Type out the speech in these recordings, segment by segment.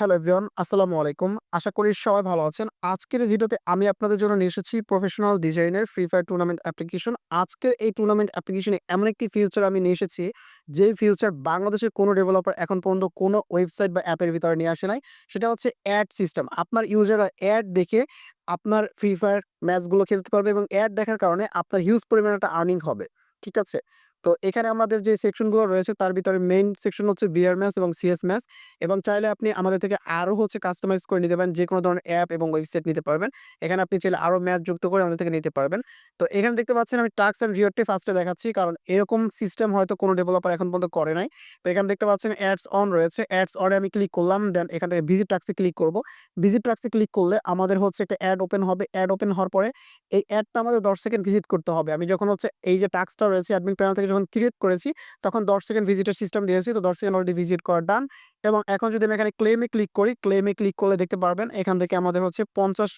Hello everyone, আসসালামু আলাইকুম। আশা করি সবাই ভালো আছেন। আজকের ভিডিওতে আমি আপনাদের জন্য নিয়ে এসেছি প্রফেশনাল ডিজাইনের ফ্রি ফায়ার টুর্নামেন্ট অ্যাপ্লিকেশন আজকের এই টুর্নামেন্ট অ্যাপ্লিকেশনে এমন একটি ফিউচার আমি নিয়ে এসেছি, যে ফিউচার বাংলাদেশের কোনো ডেভেলপার এখন পর্যন্ত কোনো ওয়েবসাইট বা অ্যাপের ভিতরে নিয়ে আসে নাই। সেটা হচ্ছে অ্যাড সিস্টেম আপনার ইউজাররা অ্যাড দেখে আপনার ফ্রি ফায়ার ম্যাচগুলো খেলতে পারবে এবং অ্যাড দেখার কারণে আপনার হিউজ পরিমাণে একটা আর্নিং হবে। ঠিক আছে? তো এখানে আমাদের যে সেকশনগুলো রয়েছে তার ভিতরে মেইন সেকশন হচ্ছে বিআর ম্যাচ এবং সিএস ম্যাচ এবং চাইলে আপনি আমাদের থেকে আরও হচ্ছে কাস্টমাইজ করে নিতে পারেন যে কোনো ধরনের অ্যাপ এবং ওয়েবসাইট নিতে পারবেন। এখানে আপনি চাইলে আরও ম্যাচ যুক্ত করে আমাদের থেকে নিতে পারবেন। তো এখানে দেখতে পাচ্ছেন আমি টাক্স অ্যান্ড রিওয়ার্ডটি ফার্স্টে দেখাচ্ছি কারণ এরকম সিস্টেম হয়তো কোনো ডেভেলপার এখন পর্যন্ত করে নাই। তো এখানে দেখতে পাচ্ছেন অ্যাডস অন রয়েছে অ্যাডস অনে আমি ক্লিক করলাম দেন এখান থেকে ভিজিট টাক্সে ক্লিক করব। ভিজিট টাক্সে ক্লিক করলে আমাদের হচ্ছে একটা অ্যাড ওপেন হবে। অ্যাড ওপেন হওয়ার পরে এই অ্যাডটা আমাদের দশ সেকেন্ড ভিজিট করতে হবে। আমি যখন হচ্ছে এই যে টাক্সটা রয়েছে অ্যাডমিন প্যানেল থেকে যখন ক্রিয়েট করেছি, তখন দশ সেকেন্ড ভিজিটের সিস্টেম দিয়েছি। তো দশ সেকেন্ড অলরেডি ভিজিট করা ডান এবং এখন যদি আমি এখানে ক্লেমে ক্লিক করি ক্লেমে ক্লিক করলে দেখতে পারবেন এখান থেকে আমাদের হচ্ছে পঞ্চাশ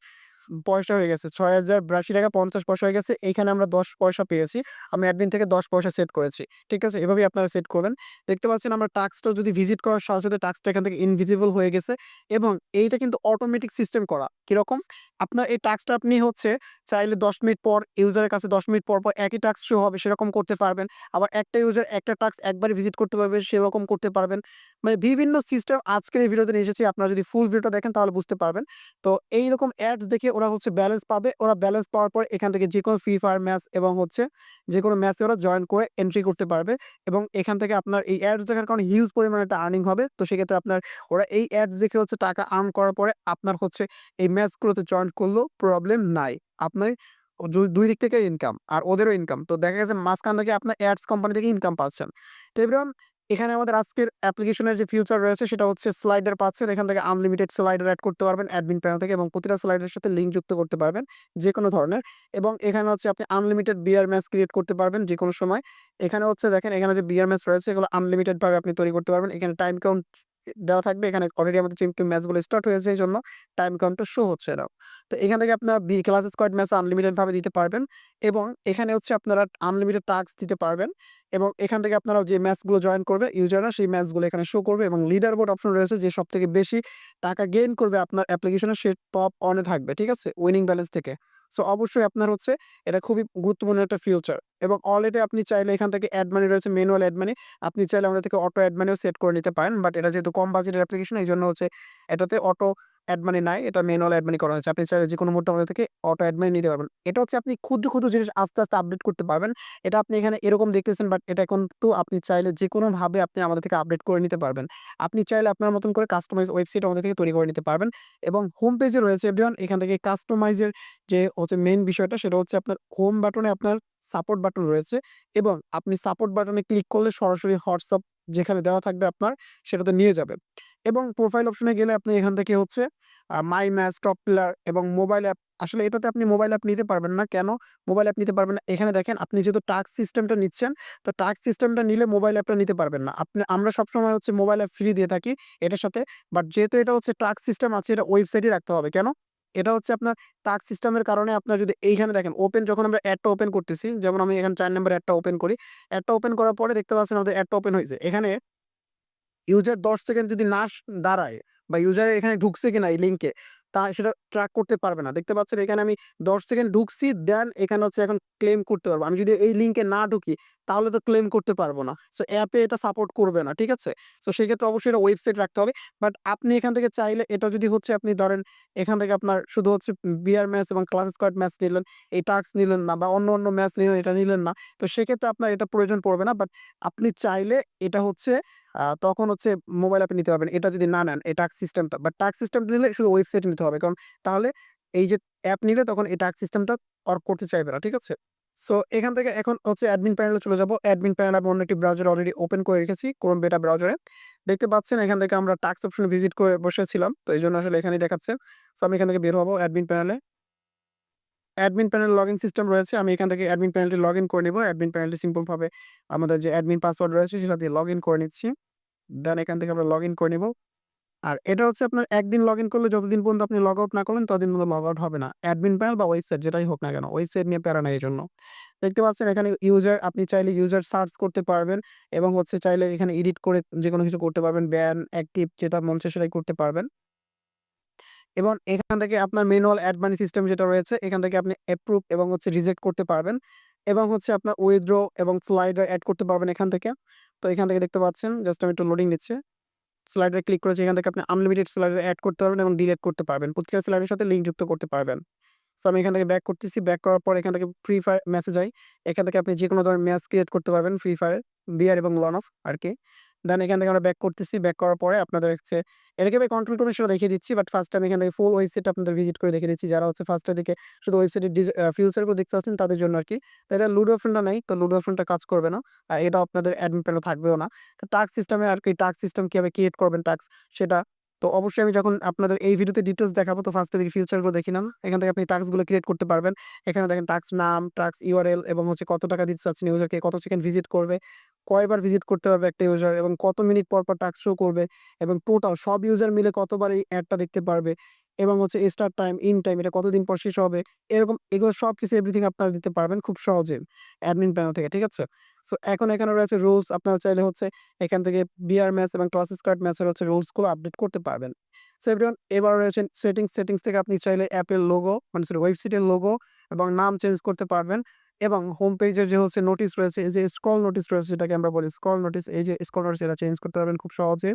পয়সা হয়ে গেছে। ছয় হাজার বিরাশি টাকা পঞ্চাশ পয়সা হয়ে গেছে। এইখানে আমরা দশ পয়সা পেয়েছি। আমি অ্যাডমিন থেকে দশ পয়সা সেট করেছি। ঠিক আছে? এভাবেই আপনারা সেট করবেন। দেখতে পাচ্ছেন আমরা টাস্কটা যদি ভিজিট করার সাথে সাথে টাস্কটা এখান থেকে ইনভিজিবল হয়ে গেছে এবং এইটা কিন্তু অটোমেটিক সিস্টেম করা। কীরকম? আপনার এই টাস্কটা আপনি হচ্ছে চাইলে দশ মিনিট পর ইউজারের কাছে দশ মিনিট পর পর একই টাস্ক শো হবে, সেরকম করতে পারবেন। আবার একটা ইউজার একটা টাস্ক একবারই ভিজিট করতে পারবে, সেরকম করতে পারবেন। মানে বিভিন্ন সিস্টেম আজকের এই ভিডিওতে নিয়ে এসেছি। আপনারা যদি ফুল ভিডিওটা দেখেন তাহলে বুঝতে পারবেন। তো এইরকম অ্যাডস দেখে ওরা হচ্ছে ব্যালেন্স পাবে। ওরা ব্যালেন্স পাওয়ার পর এখান থেকে যে কোনো ফ্রি ফায়ার ম্যাচ এবং হচ্ছে যে কোনো ম্যাচে ওরা জয়েন করে এন্ট্রি করতে পারবে এবং এখান থেকে আপনার এই অ্যাডস দেখার কারণে হিউজ পরিমাণে একটা আর্নিং হবে। তো সেক্ষেত্রে আপনার ওরা এই অ্যাডস দেখে হচ্ছে টাকা আর্ন করার পরে আপনার হচ্ছে এই ম্যাচগুলোতে জয়েন করলেও প্রবলেম নাই। আপনার দুই দিক থেকে ইনকাম আর ওদেরও ইনকাম তো দেখা গেছে মাঝখান থেকে আপনার অ্যাডস কোম্পানি থেকে ইনকাম পাচ্ছেন। তো এবার এখানে আমাদের আজকের অ্যাপ্লিকেশনের যে ফিউচার রয়েছে, সেটা হচ্ছে স্লাইডার পাচ্ছেন। এখান থেকে আনলিমিটেড স্লাইডার অ্যাড করতে পারবেন অ্যাডমিন প্যানেল থেকে এবং প্রতিটা স্লাইডের সাথে লিঙ্ক যুক্ত করতে পারবেন যে কোনো ধরনের। এবং এখানে হচ্ছে আপনি আনলিমিটেড বিয়ার ম্যাচ ক্রিয়েট করতে পারবেন যে কোনো সময়। এখানে হচ্ছে দেখেন, এখানে যে বিয়ার ম্যাচ রয়েছে, এগুলো আনলিমিটেডভাবে আপনি তৈরি করতে পারবেন। এখানে টাইম কাউন্ট দেওয়া থাকবে। এখানে অলরেডি আমাদের টিম ম্যাচগুলো স্টার্ট হয়েছে এই জন্য টাইম কাউন্টটা শো হচ্ছে না তো এখান থেকে আপনারা বি ক্লাস স্কোয়াড ম্যাচ আনলিমিটেডভাবে দিতে পারবেন এবং এখানে হচ্ছে আপনারা আনলিমিটেড টাস্ক দিতে পারবেন এবং এখান থেকে আপনারা যে ম্যাচগুলো জয়েন করবে ইউজাররা সেই ম্যাচগুলো এখানে শো করবে এবং লিডার বোর্ড অপশন রয়েছে যে সব থেকে বেশি টাকা গেইন করবে আপনার অ্যাপ্লিকেশনে সে টপ অনে থাকবে, ঠিক আছে? উইনিং ব্যালেন্স থেকে। সো অবশ্যই আপনার হচ্ছে এটা খুবই গুরুত্বপূর্ণ একটা ফিউচার। এবং অলরেডি আপনি চাইলে এখান থেকে অ্যাডমানি রয়েছে ম্যানুয়াল অ্যাড মানি আপনি চাইলে আমাদের থেকে অটো অ্যাড মানিও সেট করে নিতে পারেন। বাট এটা যেহেতু কম বাজেটের অ্যাপ্লিকেশন এই জন্য হচ্ছে এটাতে অটো অ্যাড মানি নাই, এটা ম্যানুয়াল অ্যাড মানি করা হয়েছে। আপনি চাইলে যে কোনো মুহূর্তে আমাদের থেকে অটো অ্যাড মানি নিতে পারবেন। এটা হচ্ছে আপনি ক্ষুদ্র ক্ষুদ্র জিনিস আস্তে আস্তে আপডেট করতে পারবেন। এটা আপনি এখানে এরকম দেখতেছেন বাট এটা কিন্তু আপনি চাইলে যে কোনোভাবে আপনি আমাদের থেকে আপডেট করে নিতে পারবেন। আপনি চাইলে আপনার মতন করে কাস্টমাইজ ওয়েবসাইট আমাদের থেকে তৈরি করে নিতে পারবেন এবং হোম পেজে রয়েছে এভরিওয়ান এখান থেকে কাস্টমাইজের যে হচ্ছে মেন বিষয়টা, সেটা হচ্ছে আপনার হোম বাটনে আপনার সাপোর্ট বাটন রয়েছে এবং আপনি সাপোর্ট বাটনে ক্লিক করলে সরাসরি হোয়াটসঅ্যাপ যেখানে দেওয়া থাকবে আপনার সেটাতে নিয়ে যাবে এবং প্রোফাইল অপশনে গেলে আপনি এখান থেকে হচ্ছে মাই ম্যাচ টপ প্লেয়ার এবং মোবাইল অ্যাপ আসলে এটাতে আপনি মোবাইল অ্যাপ নিতে পারবেন না। কেন? মোবাইল অ্যাপ নিতে পারবেন না। এখানে দেখেন, আপনি যেহেতু টাস্ক সিস্টেমটা নিচ্ছেন, তো টাস্ক সিস্টেমটা নিলে মোবাইল অ্যাপটা নিতে পারবেন না। আপনি, আমরা সবসময় হচ্ছে মোবাইল অ্যাপ ফ্রি দিয়ে থাকি এটার সাথে বাট যেহেতু এটা হচ্ছে টাস্ক সিস্টেম আছে, এটা ওয়েবসাইটে রাখতে হবে। কেন? এটা হচ্ছে আপনার টাক সিস্টেমের কারণে আপনার যদি এইখানে দেখেন ওপেন যখন আমরা অ্যাডটা ওপেন করতেছি, যেমন আমি এখানে চার নম্বর অ্যাডটা ওপেন করি অ্যাডটা ওপেন করার পরে দেখতে পাচ্ছেন আমাদের অ্যাডটা ওপেন হয়েছে। এখানে ইউজার দশ সেকেন্ড যদি না দাঁড়ায় বা ইউজার এখানে ঢুকছে কিনা এই লিঙ্কে তা সেটা ট্র্যাক করতে পারবে না। দেখতে পাচ্ছেন এখানে আমি দশ সেকেন্ড ঢুকছি দেন এখানে হচ্ছে এখন ক্লেম করতে পারব। আমি যদি এই লিঙ্কে না ঢুকি, তাহলে তো ক্লেম করতে পারব না। সো অ্যাপে এটা সাপোর্ট করবে না, ঠিক আছে? সো সেক্ষেত্রে অবশ্যই এটা ওয়েবসাইট রাখতে হবে। বাট আপনি এখান থেকে চাইলে এটা যদি হচ্ছে আপনি ধরেন, এখান থেকে আপনার শুধু হচ্ছে বিয়ার ম্যাচ এবং ক্লাস স্কোয়াড ম্যাচ নিলেন, এই টাস্ক নিলেন না বা অন্য অন্য ম্যাচ নিলেন, এটা নিলেন না, তো সেক্ষেত্রে আপনার এটা প্রয়োজন পড়বে না। বাট আপনি চাইলে এটা হচ্ছে তখন হচ্ছে মোবাইল অ্যাপে নিতে পারবেন। এটা যদি না নেন, এই টাস্ক সিস্টেমটা বাট টাস্ক সিস্টেমটা নিলে শুধু ওয়েবসাইট নিতে হবে। কারণ তাহলে এই যে অ্যাপ নিলে তখন এই টাস্ক সিস্টেমটা ওয়ার্ক করতে চাইবে না, ঠিক আছে? সো এখান থেকে এখন হচ্ছে অ্যাডমিন প্যানেলে চলে যাব। অ্যাডমিন প্যানেল আমি অন্য একটি ব্রাউজার অলরেডি ওপেন করে রেখেছি ক্রোম বেটা ব্রাউজারে দেখতে পাচ্ছেন এখান থেকে আমরা টাস্ক অপশনে ভিজিট করে বসেছিলাম, তো এই জন্য আসলে এখানেই দেখাচ্ছে। সো আমি এখান থেকে বের হব অ্যাডমিন প্যানেলে admin panel log in system রয়েছে, আমি এখান থেকে অ্যাডমিন প্যানেলটি লগ ইন করে নেব। অ্যাডমিন প্যানেলটি সিম্পলভাবে আমাদের যে অ্যাডমিন পাসওয়ার্ড রয়েছে, সেটা দিয়ে লগ ইন করে নিচ্ছি। দেন এখান থেকে আমরা লগ ইন করে নেব। আর এটা হচ্ছে আপনার একদিন লগ ইন করলে যতদিন পর্যন্ত আপনি লগ আউট না করলেন, ততদিন পর্যন্ত লগ আউট হবে না। অ্যাডমিন প্যানেল বা ওয়েবসাইট যেটাই হোক না কেন ওয়েবসাইট নিয়ে প্যারা নাই এই জন্য দেখতে পাচ্ছেন এখানে ইউজার আপনি চাইলে ইউজার সার্চ করতে পারবেন এবং হচ্ছে চাইলে এখানে এডিট করে যে কোনো কিছু করতে পারবেন ব্যান অ্যাক্টিভ যেটা মন চায় সেটাই করতে পারবেন। এবং এখান থেকে আপনার ম্যানুয়াল অ্যাড মানি সিস্টেম যেটা রয়েছে, এখান থেকে আপনি অ্যাপ্রুভ এবং হচ্ছে রিজেক্ট করতে পারবেন এবং হচ্ছে আপনার উইথড্র এবং স্লাইডার অ্যাড করতে পারবেন এখান থেকে। তো এখান থেকে দেখতে পাচ্ছেন জাস্ট আমি একটু লোডিং নিচ্ছে। স্লাইডারে ক্লিক করেছি, এখান থেকে আপনি আনলিমিটেড স্লাইডার অ্যাড করতে পারবেন এবং ডিলেট করতে পারবেন। প্রত্যেকটা স্লাইডের সাথে লিঙ্ক যুক্ত করতে পারবেন। সো আমি এখান থেকে ব্যাক করতেছি। ব্যাক করার পর এখান থেকে ফ্রি ফায়ার মেসেজ হয় এখান থেকে আপনি যে কোনো ধরনের ম্যাচ ক্রিয়েট করতে পারবেন। ফ্রি ফায়ার বিয়ার এবং লন অফ আর কি দেন এখান থেকে আমরা ব্যাক করতেছি। ব্যাক করার পরে আপনাদের হচ্ছে, এটাকে আমি কন্ট্রোল করে সেটা দেখিয়ে দিচ্ছি বাট ফার্স্ট আমি এখান থেকে ফুল ওয়েবসাইট আপনাদের ভিজিট করে দেখে দিচ্ছি। যারা হচ্ছে ফার্স্টের দিকে শুধু ওয়েবসাইটের ফিউচারগুলো দেখতে পাচ্ছেন তাদের জন্য আর কি তো এটা লুডো ফোনটা নেই, তো লুডো ফোনটা কাজ করবে না। আর এটা আপনাদের অ্যাডমিট প্যানেল থাকবেও না। তো টাস্ক সিস্টেমে আর কি টাস্ক সিস্টেম কীভাবে ক্রিয়েট করবেন টাস্ক সেটা তো অবশ্যই আমি যখন আপনাদের এই ভিডিওতে ডিটেলস দেখাবো, তো ফার্স্টে দিকে ফিউচারগুলো নাম এখান থেকে আপনি টাস্কগুলো ক্রিয়েট করতে পারবেন। এখানে দেখেন টাস্ক নাম টাস্ক ইউআরএল এবং হচ্ছে কত টাকা দিতে চাচ্ছেন ইউজারকে কত সেকেন্ড ভিজিট করবে। কয়বার ভিজিট করতে পারবে একটা ইউজার এবং কত মিনিট পর পর টাস্ক শো করবে এবং টোটাল সব ইউজার মিলে কতবার এই অ্যাডটা দেখতে পারবে এবং হচ্ছে স্টার্ট টাইম ইন টাইম এটা কতদিন পর শেষ হবে এরকম এগুলো সব কিছু এভরিথিং আপনারা দিতে পারবেন খুব সহজে অ্যাডমিন প্যানেল থেকে, ঠিক আছে? সো এখন এখানে রয়েছে রুলস আপনারা চাইলে হচ্ছে এখান থেকে বিআর ম্যাচ এবং ক্লাসিস কার্ড ম্যাচের হচ্ছে রুলসগুলো আপডেট করতে পারবেন। সো এভরিওয়ান এবার রয়েছে সেটিংস সেটিংস থেকে আপনি চাইলে অ্যাপের লোগো মানে ওয়েবসাইটের লোগো এবং নাম চেঞ্জ করতে পারবেন। এবং হোম পেজের যে হচ্ছে নোটিশ রয়েছে, এই যে স্কল নোটিশ রয়েছে, যেটাকে আমরা বলি স্কল নোটিশ এই যে স্ক্রল নোটিশ এটা চেঞ্জ করতে পারবেন খুব সহজে।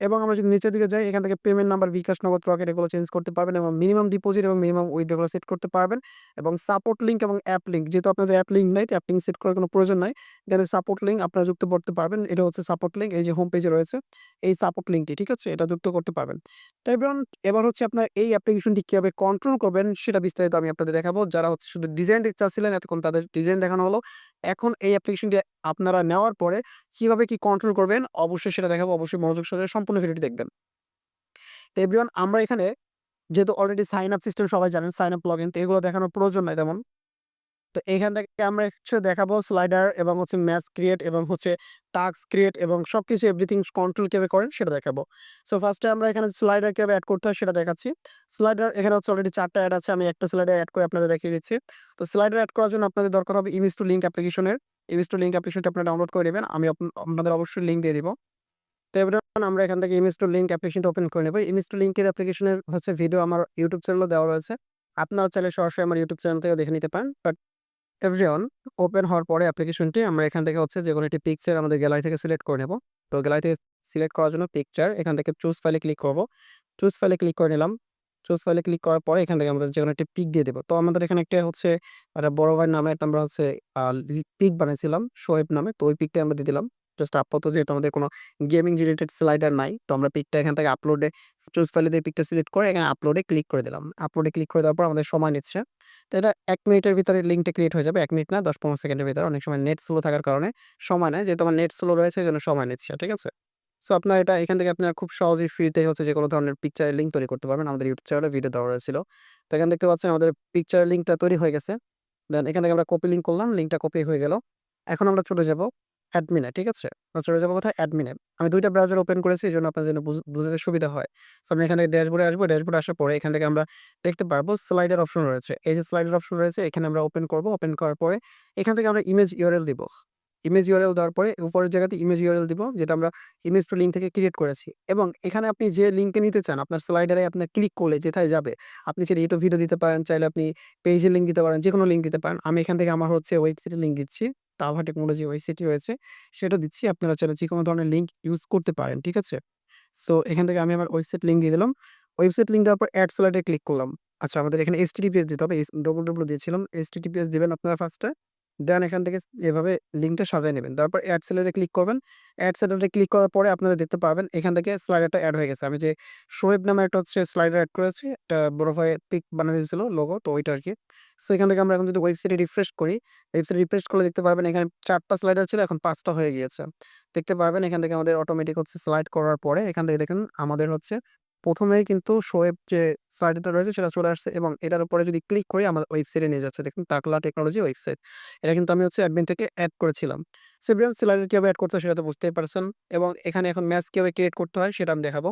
এবং আমরা যদি নিচের দিকে যাই, এখান থেকে পেমেন্ট নাম্বার বিকাশ নগদ রকেট এগুলো চেঞ্জ করতে পারবেন এবং মিনিমাম ডিপোজিট এবং মিনিমাম উইথড্রগুলো সেট করতে পারবেন এবং সাপোর্ট লিঙ্ক এবং অ্যাপ লিঙ্ক যেহেতু আপনাদের অ্যাপ লিঙ্ক নাই অ্যাপ লিঙ্ক সেট করার কোনো প্রয়োজন নাই এখানে সাপোর্ট লিঙ্ক আপনারা যুক্ত করতে পারবেন। এটা হচ্ছে সাপোর্ট লিঙ্ক এই যে হোম পেজে রয়েছে, এই সাপোর্ট লিঙ্কটি ঠিক আছে? এটা যুক্ত করতে পারবেন। তাই এবার এবার হচ্ছে আপনার এই অ্যাপ্লিকেশনটি কীভাবে কন্ট্রোল করবেন, সেটা বিস্তারিত আমি আপনাদের দেখাবো। যারা হচ্ছে শুধু ডিজাইন দেখতে চাচ্ছিলেন, এতক্ষণ তাদের ডিজাইন দেখানো হলো। এখন এই অ্যাপ্লিকেশনটি আপনারা নেওয়ার পরে কীভাবে কি কন্ট্রোল করবেন, অবশ্যই সেটা দেখাবো, অবশ্যই মনোযোগ সহকারে সম্পূর্ণ ভিডিওটি দেখবেন। তো এভরিওয়ান আমরা এখানে যেহেতু অলরেডি সাইন আপ সিস্টেম সবাই জানেন সাইন আপ লগ ইন তো এগুলো দেখানোর প্রয়োজন নাই তেমন। তো এখান থেকে আমরা হচ্ছে দেখাবো স্লাইডার এবং হচ্ছে ম্যাচ ক্রিয়েট এবং হচ্ছে টাস্ক ক্রিয়েট এবং সব কিছু এভরিথিং কন্ট্রোল কীভাবে করেন সেটা দেখাবো। সো ফার্স্টে আমরা এখানে স্লাইডার কীভাবে অ্যাড করতে হয় সেটা দেখাচ্ছি। স্লাইডার এখানে হচ্ছে অলরেডি চারটা অ্যাড আছে, আমি একটা স্লাইডার অ্যাড করে আপনাদের দেখিয়ে দিচ্ছি। তো স্লাইডার অ্যাড করার জন্য আপনাদের দরকার হবে ইমিজ টু লিঙ্ক অ্যাপ্লিকেশনের ইমিজ টু লিঙ্ক অ্যাপ্লিকেশনটা আপনারা ডাউনলোড করে নেবেন, আমি আপনাদের অবশ্যই লিঙ্ক দিয়ে দিব। তো এবার আমরা এখান থেকে ইমেজ টু লিঙ্ক অ্যাপ্লিকেশনটা ওপেন করে নেব। ইমেজ টু লিঙ্কের অ্যাপ্লিকেশনের হচ্ছে ভিডিও আমার ইউটিউব চ্যানেলে দেওয়া রয়েছে। আপনারা চাইলে সরাসরি আমার ইউটিউব চ্যানেল থেকে দেখে নিতে পারেন। বাট এভরিওয়ান ওপেন হওয়ার পরে অ্যাপ্লিকেশনটি আমরা এখান থেকে হচ্ছে যে কোনো একটি পিকচার আমাদের গ্যালারি থেকে সিলেক্ট করে নেব। তো গ্যালারি থেকে সিলেক্ট করার জন্য পিকচার এখান থেকে চুজ ফাইলে ক্লিক করব। চুজ ফাইলে ক্লিক করে নিলাম। চুজ ফাইলে ক্লিক করার পরে এখান থেকে আমাদের যে কোনো একটি পিক দিয়ে দেবো। তো আমাদের এখানে একটা হচ্ছে একটা বড় ভাইয়ের নামে একটা আমরা হচ্ছে পিক বানিয়েছিলাম শোয়েব নামে। তো ওই পিকটা আমরা দিয়ে দিলাম। জাস্ট আপাতত যেহেতু আমাদের কোনো গেমিং রিলেটেড স্লাইডার নাই, তো আমরা পিকটা এখান থেকে আপলোডে চুজ ফাইলে দিয়ে পিকটা সিলেক্ট করে এখানে আপলোডে ক্লিক করে দিলাম। আপলোডে ক্লিক করে দেওয়ার পর আমাদের সময় নিচ্ছে। তো এটা এক মিনিটের ভিতরে লিঙ্কটা ক্রিয়েট হয়ে যাবে, এক মিনিট না, দশ পনেরো সেকেন্ডের ভিতরে। অনেক সময় নেট স্লো থাকার কারণে সময় নেয়, যেহেতু আমার নেট স্লো রয়েছে এই জন্য সময় নিচ্ছে, ঠিক আছে? সো আপনার এটা, এখান থেকে আপনারা খুব সহজেই ফ্রিতে হচ্ছে যে কোনো ধরনের পিকচারের লিঙ্ক তৈরি করতে পারবেন। আমাদের ইউটিউব চ্যানেলে ভিডিও দেওয়া হয়েছিল তো এখানে দেখতে পাচ্ছেন আমাদের পিকচারের লিঙ্কটা তৈরি হয়ে গেছে। দেন এখান থেকে আমরা কপি লিঙ্ক করলাম লিঙ্কটা কপি হয়ে গেল। এখন আমরা চলে যাব অ্যাডমিনে ঠিক আছে? চলে যাব কোথায়? অ্যাডমিনে আমি দুইটা ব্রাউজার ওপেন করেছি এই জন্য আপনার জন্য বুঝতে সুবিধা হয়। সো আমি এখানে ড্যাশবোর্ডে আসব ড্যাশবোর্ডে আসার পরে এখান থেকে আমরা দেখতে পারব স্লাইডার অপশন রয়েছে। এই যে স্লাইডার অপশন রয়েছে, এখানে আমরা ওপেন করব। ওপেন করার পরে এখান থেকে আমরা ইমেজ ইউআরএল দিব। ইমেজ ইউআরএল দেওয়ার পরে উপরের জায়গাতে ইমেজ ইউআরএল দিব, যেটা আমরা ইমেজ টু লিঙ্ক থেকে ক্রিয়েট করেছি। এবং এখানে আপনি যে লিঙ্কে নিতে চান, আপনার স্লাইডারে আপনার ক্লিক করলে যেথায় যাবে, আপনি সেটা ইউটিউব ভিডিও দিতে পারেন, চাইলে আপনি পেজের লিঙ্ক দিতে পারেন যে কোনো লিঙ্ক দিতে পারেন। আমি এখান থেকে আমার হচ্ছে ওয়েবসাইটের লিঙ্ক দিচ্ছি। তাভা টেকনোলজি ওয়েবসাইটটি রয়েছে সেটা দিচ্ছি। আপনারা চাইলে যে কোনো ধরনের লিঙ্ক ইউজ করতে পারেন, ঠিক আছে? সো এখান থেকে আমি আমার ওয়েবসাইট লিঙ্ক দিয়ে দিলাম। ওয়েবসাইট লিঙ্ক দেওয়ার পর অ্যাড স্লাইডে ক্লিক করলাম। আচ্ছা আমাদের এখানে এস টিডিপিএস দিতে হবে। এস ডব্লু ডব্লু দিয়েছিলাম। এস টিডিপিএস দেবেন আপনারা ফার্স্টে দেন এখান থেকে এভাবে লিঙ্কটা সাজিয়ে নেবেন। তারপর অ্যাড সেলারে ক্লিক করবেন। অ্যাড সেলারে ক্লিক করার পরে আপনারা দেখতে পারবেন এখান থেকে স্লাইডারটা অ্যাড হয়ে গেছে। আমি যে শোয়েব নামে একটা হচ্ছে স্লাইডার অ্যাড করেছি, একটা বড়োভাই পিক বানিয়ে দিয়েছিল লোগো তো ওইটা আর কি সো এখান থেকে আমরা এখন যদি ওয়েবসাইটে রিফ্রেশ করি ওয়েবসাইট রিফ্রেশ করলে দেখতে পারবেন এখানে চারটা স্লাইডার ছিল, এখন পাঁচটা হয়ে গিয়েছে। দেখতে পারবেন এখান থেকে আমাদের অটোমেটিক হচ্ছে স্লাইড করার পরে এখান থেকে দেখেন আমাদের হচ্ছে প্রথমেই কিন্তু শোয়েব যে সাইটটা রয়েছে সেটা চলে আসছে এবং এটার উপরে যদি ক্লিক করি আমার ওয়েবসাইটে নিয়ে যাচ্ছে। দেখুন তাকলা টেকনোলজি ওয়েবসাইট এটা কিন্তু আমি হচ্ছে অ্যাডমিন থেকে অ্যাড করেছিলাম। সেভরিয়ান স্লাইডার কীভাবে অ্যাড করতে হয় সেটা তো বুঝতেই পারছেন এবং এখানে এখন ম্যাচ কীভাবে ক্রিয়েট করতে হয় সেটা আমি দেখাবো।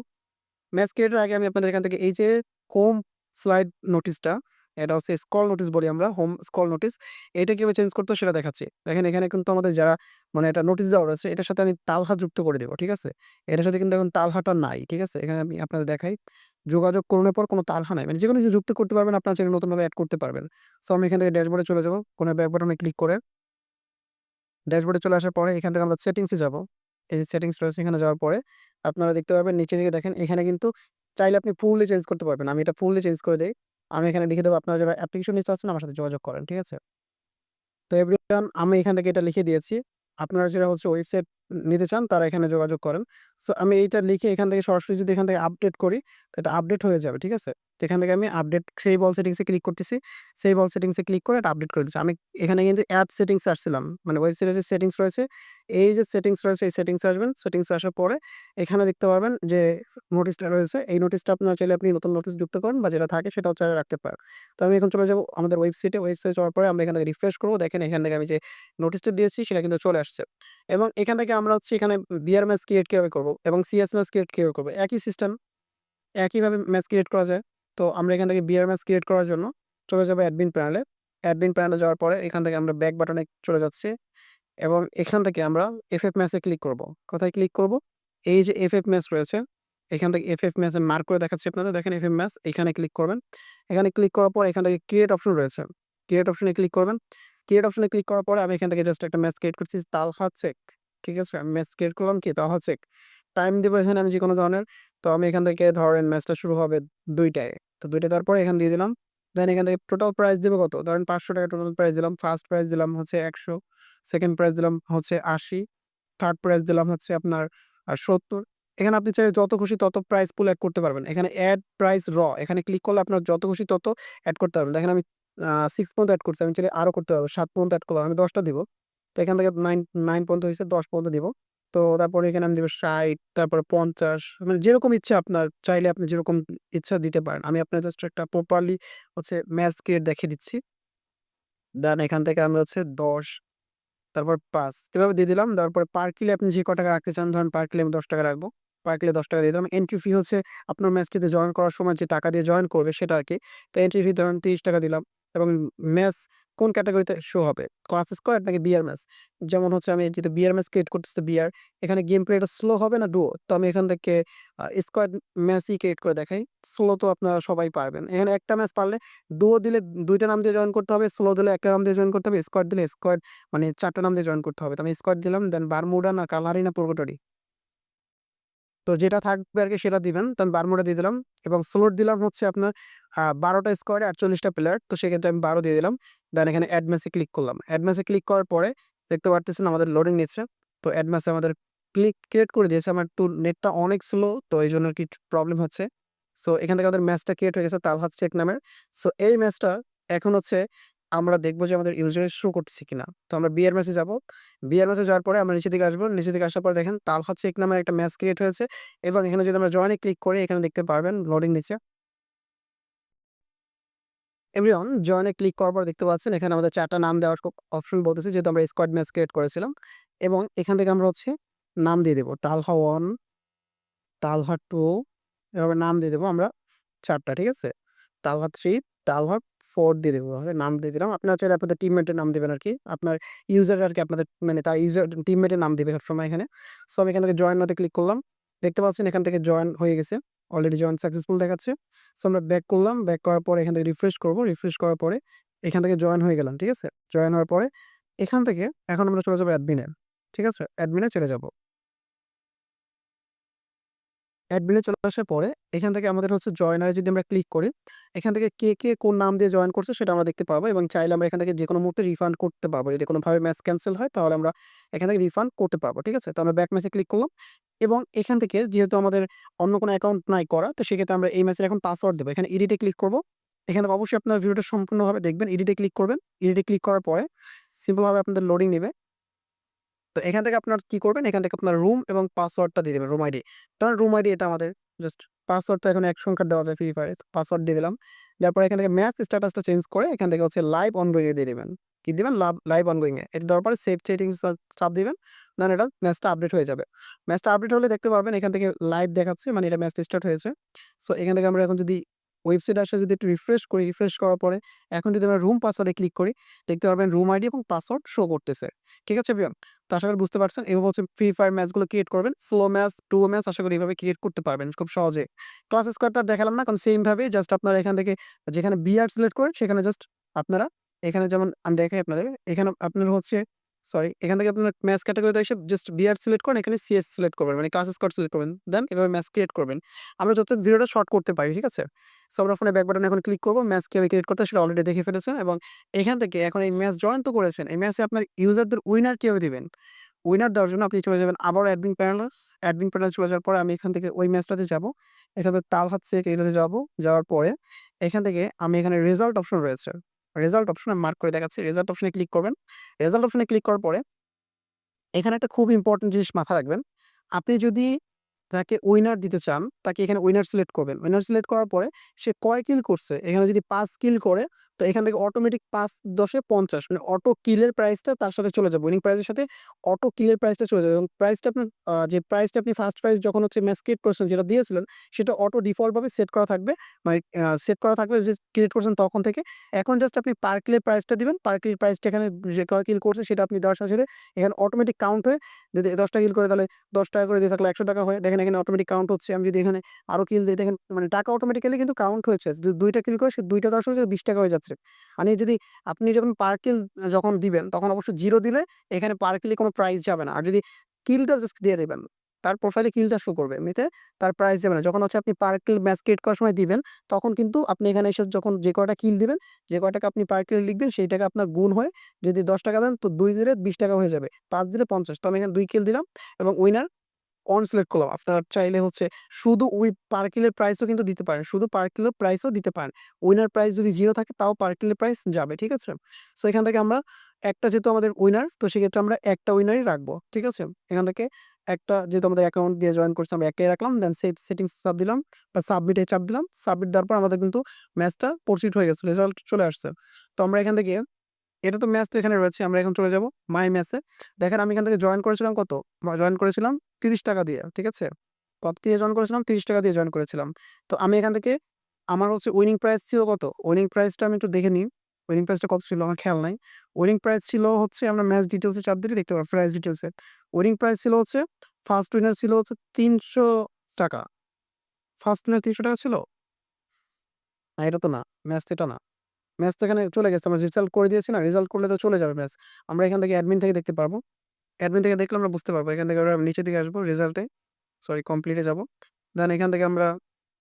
ম্যাচ ক্রিয়েটের আগে আমি আপনাদের এখান থেকে এই যে হোম স্লাইড নোটিসটা এটা হচ্ছে স্কল নোটিস বলি আমরা হোম স্কল নোটিস এটা কীভাবে চেঞ্জ করতে সেটা দেখাচ্ছি। দেখেন এখানে কিন্তু আমাদের যারা মানে একটা নোটিস দেওয়া রয়েছে, এটার সাথে আমি তালহা যুক্ত করে দেবো, ঠিক আছে? এটার সাথে কিন্তু এখন তালহাটা নাই, ঠিক আছে? এখানে আমি আপনাদের দেখাই। যোগাযোগ করানোর পর কোনো তালহা নাই। মানে যে কোনো কিছু যুক্ত করতে পারবেন, আপনার চ্যানেল নতুনভাবে অ্যাড করতে পারবেন। সো আমি এখান থেকে ড্যাশবোর্ডে চলে যাব, কোনো ব্যাক বাটনে ক্লিক করে। ড্যাশবোর্ডে চলে আসার পরে এখান থেকে আমরা সেটিংসে যাব। এই যে সেটিংস রয়েছে, এখানে যাওয়ার পরে আপনারা দেখতে পারবেন, নিচে দিকে দেখেন, এখানে কিন্তু চাইলে আপনি ফুললি চেঞ্জ করতে পারবেন। আমি এটা ফুললি চেঞ্জ করে দিই। আমি এখানে লিখে দেবো, আপনারা যারা অ্যাপ্লিকেশন নিতে আছেন, আমার সাথে যোগাযোগ করেন, ঠিক আছে? তো এভরিওয়ান আমি এখান থেকে এটা লিখে দিয়েছি। আপনারা যারা হচ্ছে ওয়েবসাইট নিতে চান, তারা এখানে যোগাযোগ করেন। সো, আমি এইটা লিখে এখান থেকে সরাসরি যদি এখান থেকে আপডেট করি এটা আপডেট হয়ে যাবে, ঠিক আছে? এখান থেকে আমি আপডেট সেই বল সেটিংসে ক্লিক করতেছি। সেই বল সেটিংসে ক্লিক করে এটা আপডেট করে দিচ্ছি। আমি এখানে কিন্তু অ্যাড সেটিংস আসছিলাম মানে ওয়েবসাইটে যে সেটিংস রয়েছে, এই যে সেটিংস রয়েছে, এই সেটিংস আসবেন। সেটিংস আসার পরে এখানে দেখতে পারবেন যে নোটিসটা রয়েছে। এই নোটিসটা আপনার চাইলে আপনি নতুন নোটিস যুক্ত করেন বা যেটা থাকে সেটাও চাইলে রাখতে পারেন। তো আমি এখন চলে যাব আমাদের ওয়েবসাইটে। ওয়েবসাইটে যাওয়ার পরে আমরা এখান থেকে রিফ্রেশ করব। দেখেন এখান থেকে আমি যে নোটিসটা দিয়েছি, সেটা কিন্তু চলে আসছে। এবং এখান থেকে আমরা হচ্ছে এখানে বিআর ম্যাচ ক্রিয়েট কীভাবে করব এবং সিএস ম্যাচ ক্রিয়েট কীভাবে করব? একই সিস্টেম একইভাবে ম্যাচ ক্রিয়েট করা যায়। তো আমরা এখান থেকে বিআর ম্যাচ ক্রিয়েট করার জন্য চলে যাব অ্যাডমিন প্যানেলে অ্যাডমিন প্যানেলে যাওয়ার পরে এখান থেকে আমরা ব্যাক বাটনে চলে যাচ্ছি এবং এখান থেকে আমরা এফ এফ ম্যাচে ক্লিক করব। কোথায় ক্লিক করব? এই যে এফ এফ ম্যাচ রয়েছে, এখান থেকে এফ এফ ম্যাচে মার্ক করে দেখাচ্ছি আপনাদের। দেখেন এফ এফ ম্যাচ এখানে ক্লিক করবেন। এখানে ক্লিক করার পর এখান থেকে ক্রিয়েট অপশন রয়েছে। ক্রিয়েট অপশনে ক্লিক করবেন। ক্রিয়েট অপশনে ক্লিক করার পরে আমি এখান থেকে জাস্ট একটা ম্যাচ ক্রিয়েট করছি, তালহা চেক ঠিক আছে? আমি ম্যাচ ক্রিয়েট করলাম কি? তালহা চেক টাইম দেবো এখানে আমি যে কোনো ধরনের। তো আমি এখান থেকে ধরেন ম্যাচটা শুরু হবে দুইটায়। তো দুইটা দেওয়ার পরে এখানে দিয়ে দিলাম। দেন এখান থেকে টোটাল প্রাইস দেবো কত? ধরেন পাঁচশো টাকা টোটাল প্রাইস দিলাম। ফার্স্ট প্রাইস দিলাম হচ্ছে একশো। সেকেন্ড প্রাইস দিলাম হচ্ছে আশি। থার্ড প্রাইস দিলাম হচ্ছে আপনার সত্তর। এখানে আপনি চাই যত খুশি তত প্রাইস পুল অ্যাড করতে পারবেন। এখানে অ্যাড প্রাইস র এখানে ক্লিক করলে আপনার যত খুশি তত অ্যাড করতে পারবেন। দেখেন আমি সিক্স পর্যন্ত অ্যাড করছি। আমি চাইলে আরও করতে পারব। সাত পর্যন্ত অ্যাড করলাম। আমি দশটা দিব। তো এখান থেকে নাইন নাইন পর্যন্ত হয়েছে, দশ পর্যন্ত দিব। তো তারপরে এখানে আমি দেবো ষাট, তারপরে পঞ্চাশ মানে যেরকম ইচ্ছা আপনার, চাইলে আপনি যেরকম ইচ্ছা দিতে পারেন। আমি আপনার জাস্ট একটা প্রপারলি হচ্ছে ম্যাচ ক্রিয়েট দেখিয়ে দিচ্ছি। দেন এখান থেকে আমি হচ্ছে দশ, তারপর পাঁচ, এভাবে দিয়ে দিলাম। তারপরে পার কিলে আপনি যে ক টাকা রাখতে চান, ধরেন পার কিলে আমি দশ টাকা রাখব। পার কিলে দশ টাকা দিয়ে দিলাম। এন্ট্রি ফি হচ্ছে আপনার ম্যাচটিতে জয়েন করার সময় যে টাকা দিয়ে জয়েন করবে সেটা আর কি। তো এন্ট্রি ফি ধরেন তিরিশ টাকা দিলাম এবং ম্যাচ কোন ক্যাটাগরিতে শো হবে? ক্লাস স্কোয়ার নাকি বিয়ার ম্যাচ যেমন হচ্ছে আমি যেহেতু বিয়ার ম্যাচ ক্রিয়েট করতেছি বিয়ার এখানে গেম প্লেটা স্লো হবে না ডুও তো আমি এখান থেকে স্কোয়াড ম্যাচই ক্রিয়েট করে দেখাই। স্লো তো আপনারা সবাই পারবেন। এখানে একটা ম্যাচ পারলে ডুও দিলে দুইটা নাম দিয়ে জয়েন করতে হবে স্লো দিলে একটা নাম দিয়ে জয়েন করতে হবে স্কোয়াড দিলে স্কোয়াড মানে চারটা নাম দিয়ে জয়েন করতে হবে। তো আমি স্কোয়াড দিলাম দেন বারমুডা না কালারি না পুরোটারি তো যেটা থাকবে আর কি সেটা দিবেন। তো আমি বারমোটা দিয়ে দিলাম এবং স্লোট দিলাম হচ্ছে আপনার বারোটা স্কোয়ারে আটচল্লিশটা প্লেয়ার তো সেক্ষেত্রে আমি বারো দিয়ে দিলাম। দেন এখানে অ্যাডমেসে ক্লিক করলাম। অ্যাডমেসে ক্লিক করার পরে দেখতে পারতেছেন আমাদের লোডিং নিচ্ছে। তো অ্যাডমেসে আমাদের ক্লিক ক্রিয়েট করে দিয়েছে। আমার একটু নেটটা অনেক স্লো তো এই জন্য কি প্রবলেম হচ্ছে। সো এখান থেকে আমাদের ম্যাচটা ক্রিয়েট হয়ে গেছে তালহাত চেক নামের। সো এই ম্যাচটা এখন হচ্ছে আমরা দেখব যে আমাদের ইউজারে শো করতেছি কিনা। তো আমরা বিয়ার ম্যাচে যাব। বিয়ার ম্যাচে যাওয়ার পরে আমরা নিচে দিকে আসব। নিচে দিকে আসার পরে দেখেন তালহা চেক নামের একটা ম্যাচ ক্রিয়েট হয়েছে এবং এখানে যদি আমরা জয়েনে ক্লিক করি, এখানে দেখতে পারবেন লোডিং নিচে। এভরিওয়ান জয়েনে ক্লিক করার পর দেখতে পাচ্ছেন এখানে আমাদের চারটা নাম দেওয়ার অপশন বলতেছে, যেহেতু আমরা স্কোয়াড ম্যাচ ক্রিয়েট করেছিলাম। এবং এখান থেকে আমরা হচ্ছে নাম দিয়ে দেবো। তালহা ওয়ান তালহা টু এভাবে নাম দিয়ে দেবো আমরা চারটা, ঠিক আছে? তালহা থ্রি তালহা ফোর দিয়ে দেবো নাম দিয়ে দিলাম। আপনারা চাইলে আপনাদের টিমমেটের নাম দেবেন আর কি আপনার ইউজার আর কি আপনাদের মানে তার ইউজার টিমমেটের নাম দেবে সবসময় এখানে। সো আমি এখান থেকে জয়েন হতে ক্লিক করলাম। দেখতে পাচ্ছেন এখান থেকে জয়েন হয়ে গেছে। অলরেডি জয়েন সাকসেসফুল দেখাচ্ছে। সো আমরা ব্যাক করলাম। ব্যাক করার পরে এখান থেকে রিফ্রেশ করব। রিফ্রেশ করার পরে এখান থেকে জয়েন হয়ে গেলাম, ঠিক আছে? জয়েন হওয়ার পরে এখান থেকে এখন আমরা চলে যাব অ্যাডমিনে ঠিক আছে? অ্যাডমিনে চলে যাব। অ্যাডমিনে চলে আসার পরে এখান থেকে আমাদের হচ্ছে জয়েনারে যদি আমরা ক্লিক করি, এখান থেকে কে কে কোন নাম দিয়ে জয়েন করছে সেটা আমরা দেখতে পাবো এবং চাইলে আমরা এখান থেকে যে কোনো মুহূর্তে রিফান্ড করতে পারব যদি কোনোভাবে ম্যাচ ক্যান্সেল হয় তাহলে আমরা এখান থেকে রিফান্ড করতে পারব ঠিক আছে? তো আমরা ব্যাক ম্যাচে ক্লিক করলাম এবং এখান থেকে যেহেতু আমাদের অন্য কোনো অ্যাকাউন্ট নাই করা, তো সেক্ষেত্রে আমরা এই ম্যাচের এখন পাসওয়ার্ড দেবো। এখানে এডিটে ক্লিক করব। এখানে অবশ্যই আপনার ভিডিওটা সম্পূর্ণভাবে দেখবেন এডিটে ক্লিক করবেন। এডিটে ক্লিক করার পরে সিম্পলভাবে আপনাদের লোডিং নেবে। তো এখান থেকে আপনার কি করবেন? এখান থেকে আপনার রুম এবং পাসওয়ার্ডটা দিয়ে দেবেন রুম আইডি কারণ রুম আইডি এটা আমাদের জাস্ট পাসওয়ার্ড তো এখন এক সংখ্যার দেওয়া যায় ফ্রি ফায়ারে তো পাসওয়ার্ড দিয়ে দিলাম। তারপর এখান থেকে ম্যাচ স্ট্যাটাসটা চেঞ্জ করে এখান থেকে হচ্ছে লাইভ অন দিয়ে দেবেন। কি দিবেন? লাইভ অনগোয়িং এ। এটা দেওয়ার পরে সেভ সেটিংস চাপ দিবেন দেন এটা ম্যাচটা আপডেট হয়ে যাবে। ম্যাচটা আপডেট হলে দেখতে পারবেন এখান থেকে লাইভ দেখাচ্ছে মানে এটা ম্যাচটা স্টার্ট হয়েছে। সো এখান থেকে আমরা এখন যদি ওয়েবসাইট আসলে যদি একটু রিফ্রেশ করি রিফ্রেশ করার পরে এখন যদি আমরা রুম পাসওয়ার্ডে ক্লিক করি, দেখতে পারবেন রুম আইডি এবং পাসওয়ার্ড শো করতেছে। ঠিক আছে প্রিয়ন তো আশা করি বুঝতে পারছেন। এভাবে হচ্ছে ফ্রি ফায়ার ম্যাচগুলো ক্রিয়েট করবেন। স্লো ম্যাচ টু ম্যাচ আশা করি এইভাবে ক্রিয়েট করতে পারবেন খুব সহজে। ক্লাস স্কোয়ারটা দেখালাম না, কারণ সেমভাবে জাস্ট আপনারা এখান থেকে যেখানে বিআর সিলেক্ট করেন, সেখানে জাস্ট আপনারা, এখানে যেমন আমি দেখাই আপনাদের, এখানে আপনার হচ্ছে সরি এখান থেকে আপনার ম্যাচ ক্যাটাগরিতে এসে জাস্ট বিআর সিলেক্ট করেন, এখানে সিএস সিলেক্ট করবেন মানে ক্লাস স্কোয়ার সিলেক্ট করবেন দেন এভাবে ম্যাচ ক্রিয়েট করবেন। আমরা যত ভিডিওটা শর্ট করতে পারি, ঠিক আছে? সো আমরা ফোনে ব্যাক বাটন এখন ক্লিক করব ম্যাচ কীভাবে ক্রিয়েট করতে, সেটা অলরেডি দেখে ফেলেছেন এবং এখান থেকে এখন এই ম্যাচ জয়েন তো করেছেন, এই ম্যাচে আপনার ইউজারদের উইনার কীভাবে দিবেন? উইনার দেওয়ার জন্য আপনি চলে যাবেন আবার অ্যাডমিন প্যানেল অ্যাডমিন প্যানেল চলে যাওয়ার পরে আমি এখান থেকে ওই ম্যাচটাতে যাব, এখানে তাল হাত এটাতে যাব, যাওয়ার পরে এখান থেকে আমি এখানে রেজাল্ট অপশন রয়েছে। রেজাল্ট অপশনে মার্ক করে দেখাচ্ছি। রেজাল্ট অপশনে ক্লিক করবেন। রেজাল্ট অপশনে ক্লিক করার পরে এখানে একটা খুব ইম্পর্টেন্ট জিনিস মাথায় রাখবেন। আপনি যদি তাকে উইনার দিতে চান, তাকে এখানে উইনার সিলেক্ট করবেন। উইনার সিলেক্ট করার পরে সে কয় কিল করছে? এখানে যদি পাঁচ কিল করে, তো এখান থেকে অটোমেটিক পাঁচ দশে পঞ্চাশ। মানে অটো কিলের প্রাইসটা তার সাথে চলে যাবে। উইনিং প্রাইসের সাথে অটো কিলের প্রাইসটা চলে যাবে। এবং প্রাইসটা আপনার যে প্রাইসটা আপনি ফার্স্ট প্রাইস যখন হচ্ছে ম্যাচ ক্রিয়েট করছেন, যেটা দিয়েছিলেন, সেটা অটো ডিফল্টভাবে সেট করা থাকবে। মানে সেট করা থাকবে যে ক্রিয়েট করছেন তখন থেকে। এখন জাস্ট আপনি পার কিলের প্রাইসটা দিবেন। পার কিলের প্রাইসটা এখানে যে কয় কিল করছে, সেটা আপনি সাথে সাথে এখানে অটোমেটিক কাউন্ট হয়ে যদি দশটা কিল করে, তাহলে দশ টাকা করে দিয়ে থাকলে একশো টাকা হয়ে, দেখেন এখানে অটোমেটিক কাউন্ট হচ্ছে। আমি যদি এখানে আরও কিল দিই, দেখেন মানে টাকা অটোমেটিক্যালি কিন্তু কাউন্ট হয়েছে। দুইটা কিল করে সে দুইটা দশ হচ্ছে বিশ টাকা হয়ে যাচ্ছে। মানে যদি আপনি যখন পার কিল যখন দিবেন, তখন অবশ্য জিরো দিলে এখানে পার কিলে কোনো প্রাইস যাবে না। আর যদি কিলটা জাস্ট দিয়ে দেবেন, তার প্রোফাইলে কিলটা শো করবে, এমনিতে তার প্রাইস যাবে না। যখন হচ্ছে আপনি পার কিল ম্যাচ ক্রিয়েট করার সময় দিবেন, তখন কিন্তু আপনি এখানে এসে যখন যে কয়টা কিল দিবেন, যে কয় টাকা আপনি পার কিল লিখবেন, সেই টাকা আপনার গুণ হয়ে যদি দশ টাকা দেন, তো দুই দিলে বিশ টাকা হয়ে যাবে, পাঁচ দিলে পঞ্চাশ। তো আমি এখানে দুই কিল দিলাম এবং উইনার অন সিলেক্ট করলাম। আপনারা চাইলে হচ্ছে শুধু ওই পার কিলের প্রাইসও কিন্তু দিতে পারেন। শুধু পার কিলোর প্রাইসও দিতে পারেন। উইনার প্রাইস যদি জিরো থাকে, তাও পার কিলোর প্রাইস যাবে, ঠিক আছে? সো এখান থেকে আমরা একটা যেহেতু আমাদের উইনার তো সেক্ষেত্রে আমরা একটা উইনারই রাখব, ঠিক আছে? এখান থেকে একটা যেহেতু আমাদের অ্যাকাউন্ট দিয়ে জয়েন করছি, আমরা একটাই রাখলাম দেন সেভ সেটিংস চাপ দিলাম, বা সাবমিটে চাপ দিলাম। সাবমিট দেওয়ার পর আমাদের কিন্তু ম্যাচটা প্রসিড হয়ে গেছে রেজাল্ট চলে আসছে। তো আমরা এখান থেকে, এটা তো ম্যাচ তো এখানে রয়েছে, আমরা এখন চলে যাব মাই ম্যাচে দেখেন আমি এখান থেকে জয়েন করেছিলাম কত? জয়েন করেছিলাম তিরিশ টাকা দিয়ে, ঠিক আছে? কত দিয়ে জয়েন করেছিলাম? তিরিশ টাকা দিয়ে জয়েন করেছিলাম। তো আমি এখান থেকে, আমার হচ্ছে উইনিং প্রাইস ছিল কত? উইনিং প্রাইসটা আমি একটু দেখে নিই। উইনিং প্রাইসটা কত ছিল? আমার খেয়াল নাই। উইনিং প্রাইস ছিল হচ্ছে, আমরা ম্যাচ ডিটেলসে চাপ দিলে দেখতে পাবো প্রাইস ডিটেলসে উইনিং প্রাইস ছিল হচ্ছে ফার্স্ট উইনার ছিল হচ্ছে তিনশো টাকা। ফার্স্ট উইনার তিনশো টাকা ছিল? না, এটা তো না ম্যাচ এটা না। ম্যাচ তো এখানে চলে গেছে, আমরা রেজাল্ট করে দিয়েছি না রেজাল্ট করলে তো চলে যাবে ম্যাচ আমরা এখান থেকে অ্যাডমিন থেকে দেখতে পারব। অ্যাডমিন থেকে দেখলে আমরা বুঝতে পারব। এখান থেকে আমরা নিচের দিকে আসব রেজাল্টে সরি কমপ্লিটে যাব। দেন এখান থেকে আমরা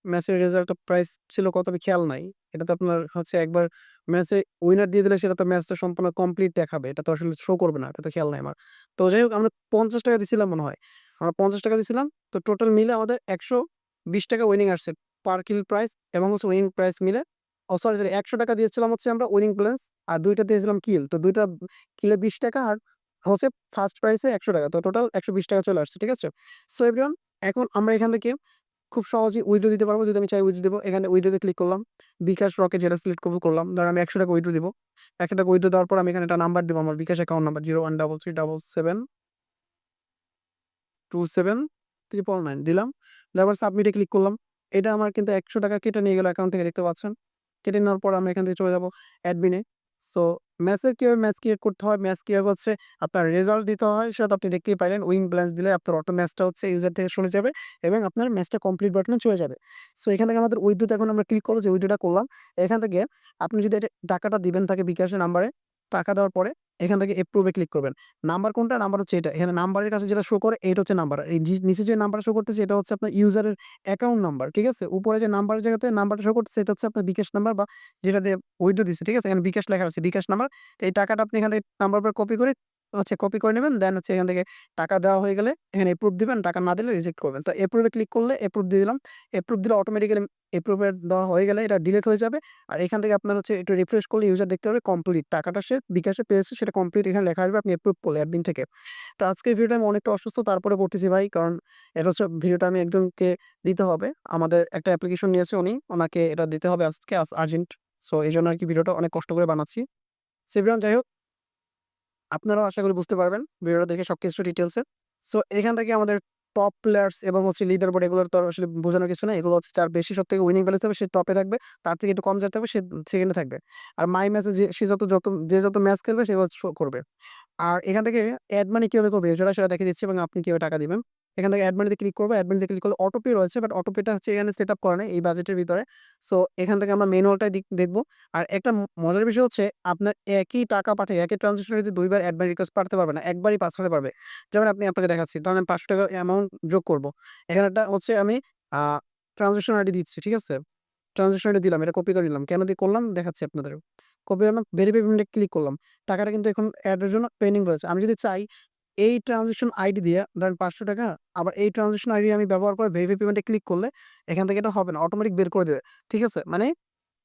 ম্যাচের রেজাল্টটা প্রাইস ছিল কত খেয়াল নাই। এটা তো আপনার হচ্ছে একবার ম্যাচে উইনার দিয়ে দিলে সেটা তো ম্যাচটা সম্পূর্ণ কমপ্লিট দেখাবে। এটা তো আসলে শো করবে না, এটা তো খেয়াল নাই আমার। তো যাই হোক, আমরা পঞ্চাশ টাকা দিছিলাম মনে হয়। আমরা পঞ্চাশ টাকা দিছিলাম। তো টোটাল মিলে আমাদের একশো বিশ টাকা উইনিং আসছে পার কিল প্রাইস এবং হচ্ছে উইনিং প্রাইস মিলে। ও সরি সরি একশো টাকা দিয়েছিলাম হচ্ছে আমরা উইনিং প্লেন্স আর দুইটা দিয়েছিলাম কিল তো দুইটা কিলে বিশ টাকা আর হচ্ছে ফার্স্ট প্রাইসে একশো টাকা। তো টোটাল একশো বিশ টাকা চলে আসছে, ঠিক আছে? সো এভরিওয়ান এখন আমরা এখান থেকে খুব সহজেই উইড্রো দিতে পারব। যদি আমি চাই উইড্রো দেবো, এখানে উইড্রোতে ক্লিক করলাম। বিকাশ রকে যেটা সিলেক্ট করব, করলাম। ধর আমি একশো টাকা উইড্রো দেবো। একশো টাকা উইড্রো দেওয়ার পর আমি এখানে একটা নাম্বার দেবো আমার bKash account number zero one double three double seven two seven triple nine দিলাম। তারপর সাবমিটে ক্লিক করলাম। এটা আমার কিন্তু একশো টাকা কেটে নিয়ে গেলো অ্যাকাউন্ট থেকে, দেখতে পাচ্ছেন? কেটে নেওয়ার পর আমি এখান থেকে চলে যাব অ্যাডমিনে সো ম্যাচের কীভাবে ম্যাচ ক্রিয়েট করতে হয়, ম্যাচ কীভাবে হচ্ছে আপনার রেজাল্ট দিতে হয়, সেটা আপনি দেখতেই পাইলেন। উইং ব্যালেন্স দিলে আপনার অটো ম্যাচটা হচ্ছে ইউজার থেকে চলে যাবে এবং আপনার ম্যাচটা কমপ্লিট বাটনে চলে যাবে। সো এখান থেকে আমাদের উইড্রোত এখন আমরা ক্লিক করব যে উইড্রোটা করলাম। এখান থেকে আপনি যদি টাকাটা দিবেন থাকে বিকাশের নাম্বারে টাকা দেওয়ার পরে এখান থেকে এপ্রুভে ক্লিক করবেন। নাম্বার কোনটা? নাম্বার হচ্ছে এটা। এখানে নাম্বারের কাছে যেটা শো করে, এটা হচ্ছে নাম্বার এই নিচে যে নাম্বার শো করতেছে, এটা হচ্ছে আপনার ইউজারের অ্যাকাউন্ট নাম্বার ঠিক আছে? উপরে যে নাম্বারের জায়গাতে নাম্বারটা শো করতেছে, এটা হচ্ছে আপনার বিকাশ নাম্বার বা যেটা দিয়ে উইড্রো দিচ্ছে, ঠিক আছে? এখানে বিকাশ লেখা আছে, বিকাশ নাম্বার এই টাকাটা আপনি এখানে নাম্বার পর কপি করে হচ্ছে কপি করে নেবেন দেন হচ্ছে এখান থেকে টাকা দেওয়া হয়ে গেলে এখানে এপ্রুভ দিবেন, টাকা না দিলে রিজেক্ট করবেন। তো এপ্রুভে ক্লিক করলে এপ্রুভ দিয়ে দিলাম। এপ্রুভ দিলে অটোমেটিক্যালি এপ্রুভের দেওয়া হয়ে গেলে এটা ডিলিট হয়ে যাবে। আর এখান থেকে আপনার হচ্ছে একটু রিফ্রেশ করলে ইউজার দেখতে হবে কমপ্লিট টাকাটা সে বিকাশে পেয়েছে, সেটা কমপ্লিট এখানে লেখা আসবে, আপনি এপ্রুভ করলে একদিন থেকে। তো আজকে ভিডিওটা আমি অনেকটা অসুস্থ, তারপরে করতেছি ভাই, কারণ এটা হচ্ছে ভিডিওটা আমি একজনকে দিতে হবে। আমাদের একটা অ্যাপ্লিকেশন নিয়েছে উনি, ওনাকে এটা দিতে হবে আজকে আর্জেন্ট সো এই জন্য আর কি ভিডিওটা অনেক কষ্ট করে বানাচ্ছি। সেভিরাম যাই হোক আপনারাও আশা করি বুঝতে পারবেন ভিডিওটা দেখে সব কিছু ডিটেলসে সো এখান থেকে আমাদের টপ প্লেয়ার্স এবং হচ্ছে লিডার বোর্ড এগুলোর তো আসলে বোঝানোর কিছু না এগুলো হচ্ছে যার বেশি সব থেকে উইনিং ব্যালেন্স হবে সে টপে থাকবে। তার থেকে একটু কম যার থাকবে, সে সেকেন্ডে থাকবে। আর মাই ম্যাচে যে, সে যত যত, যে যত ম্যাচ খেলবে, সে শো করবে। আর এখান থেকে অ্যাড মানি কীভাবে করবে এছাড়া সেটা দেখে দিচ্ছি এবং আপনি কীভাবে টাকা দিবেন। এখান থেকে এড মানিতে ক্লিক করব। এড মানিতে ক্লিক করলে অটো পে রয়েছে বাট অটো পেটা হচ্ছে এখানে সেটআপ করা নেই এই বাজেটের ভিতরে। সো এখান থেকে আমরা ম্যানুয়ালটাই দেখব। আর একটা মজার বিষয় হচ্ছে আপনার একই টাকা পাঠিয়ে একই ট্রান্সেকশন আইডিতে ২ বার এড মানি রিকোয়েস্ট পাঠাতে পারবে না। একবারই পাঠাতে পারবে। যেমন আপনি আপনাকে দেখাচ্ছি। ধরেন আমি ৳৫০০ অ্যামাউন্ট যোগ করব এখানে একটা হচ্ছে আমি আ ট্রান্সেকশন আইডি দিচ্ছি। ঠিক আছে? ট্রান্সেকশন আইডি দিলাম। এটা কপি করে নিলাম। কেন দিয়ে করলাম দেখাচ্ছি আপনাদের। কপি করলাম, ভেরিফাই পেমেন্টে ক্লিক করলাম। টাকাটা কিন্তু এখন এর জন্য পেন্ডিং রয়েছে। আমি যদি চাই এই ট্রান্সেকশন আইডি দিয়ে ধরেন ৳৫০০ আবার এই ট্রান্সেকশন আইডি আমি ব্যবহার করে ভেরিফাই পেমেন্টে ক্লিক করলে এখান থেকে এটা হবে না। অটোমেটিক বের করে দেবে। ঠিক আছে? মানে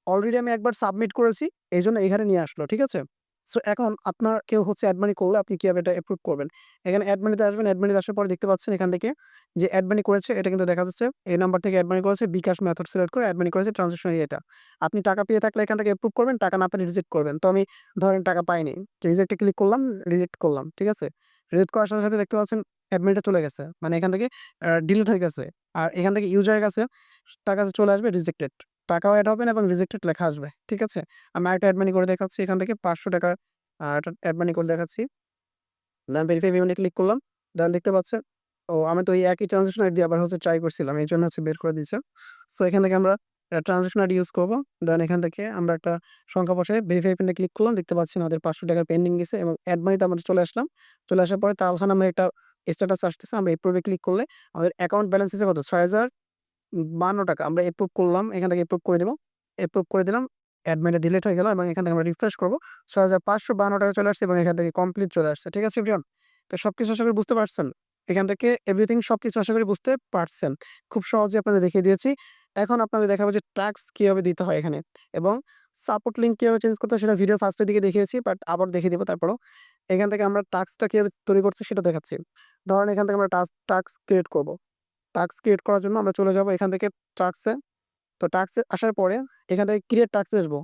অলরেডি আমি একবার সাবমিট করেছি। এজন্য এখানে নিয়ে আসলো। ঠিক আছে? সো এখন আপনার কেউ হচ্ছে এড মানি করলে আপনি কীভাবে এটা এপ্রুভ করবেন। এখানে এড মানিতে আসবেন। এড মানিতে আসার পরে দেখতে পাচ্ছেন এখান থেকে যে অ্যাডমানি করেছে এটা কিন্তু দেখা যাচ্ছে। এই নাম্বার থেকে এড মানি করেছে। বিকাশ মেথড সিলেক্ট করে এড মানি করেছে ট্রান্সেকশন আইডি এটা। আপনি টাকা পেয়ে থাকলে এখান থেকে অ্যাপ্রুভ করবেন। টাকা না পেলে রিজেক্ট করবেন। তো আমি ধরেন টাকা পাইনি। রিজেক্ট ক্লিক করলাম, রিজেক্ট করলাম। ঠিক আছে? রিজেক্ট করার সাথে, সাথে দেখতে পাচ্ছেন মানিটা চলে গেছে। মানে এখান থেকে ডিলিট হয়ে গেছে। আর এখান থেকে ইউজারের কাছে তার কাছে চলে আসবে রিজেক্টেড। টাকাও এড হবে না এবং রিজেক্টেড লেখা আসবে। ঠিক আছে? আমি আরেকটা অ্যাডমানি করে দেখাচ্ছি এখান থেকে ৳৫০০ আ এটা এড মানি করে দেখাচ্ছি। দেন ভেরিফাই পেমেন্টে ক্লিক করলাম। দেন দেখতে পাচ্ছেন ও আমি তো এই একই ট্রান্সেকশন আইডি আবার হচ্ছে ট্রাই করছিলাম। এই জন্য হচ্ছে বের করে দিয়েছে। সো এখান থেকে আমরা আ ট্রান্সেকশন আইডি ইউজ করব দেন এখান থেকে আমরা একটা সংখ্যা বসাই ভেরিফাই পেমেন্টে ক্লিক করলাম। দেখতে পাচ্ছেন আমাদের ৳৫০০ পেন্ডিং গেছে এবং এড মানিতে আমরা চলে আসলাম। চলে আসার পরে তালহা নামের একটা স্ট্যাটাস আসতেছে। আমরা এপ্রুভে ক্লিক করলে আমাদের অ্যাকাউন্ট ব্যালেন্স আছে কত? ৳৬০৫২ আমরা এপ্রুভ করলাম। এখান থেকে এপ্রুভ করে দেবো এপ্রুভ করে দিলাম। এড ডিলেট হয়ে গেল এবং এখান থেকে আমরা রিফ্রেশ করব। ৳৬৫৫২ চলে আসছে এবং এখান থেকে কমপ্লিট চলে আসছে। ঠিক আছে এভরিওয়ান? তো সব কিছু আশা করি বুঝতে পারছেন। এখান থেকে এভরিথিং সব কিছু আশা করি বুঝতে পারছেন। খুব সহজে আপনাদের দেখিয়ে দিয়েছি। এখন আপনাদের দেখাবো যে ট্যাক্স কীভাবে দিতে হয় এখানে এবং সাপোর্ট লিঙ্ক কীভাবে চেঞ্জ করতে হয় সেটা ভিডিও ফার্স্টের দিকে দেখিয়েছি বাট আবার দেখিয়ে দিব তারপরও এখান থেকে আমরা টাস্কটা কীভাবে তৈরি করছি সেটা দেখাচ্ছি। ধরেন এখান থেকে আমরা টাস্ক টাস্ক ক্রিয়েট করব। টাস্ক ক্রিয়েট করার জন্য আমরা চলে যাব এখান থেকে টাস্কে। তো টাস্কে আসার পরে এখান থেকে ক্রিয়েট টাস্কে আসব।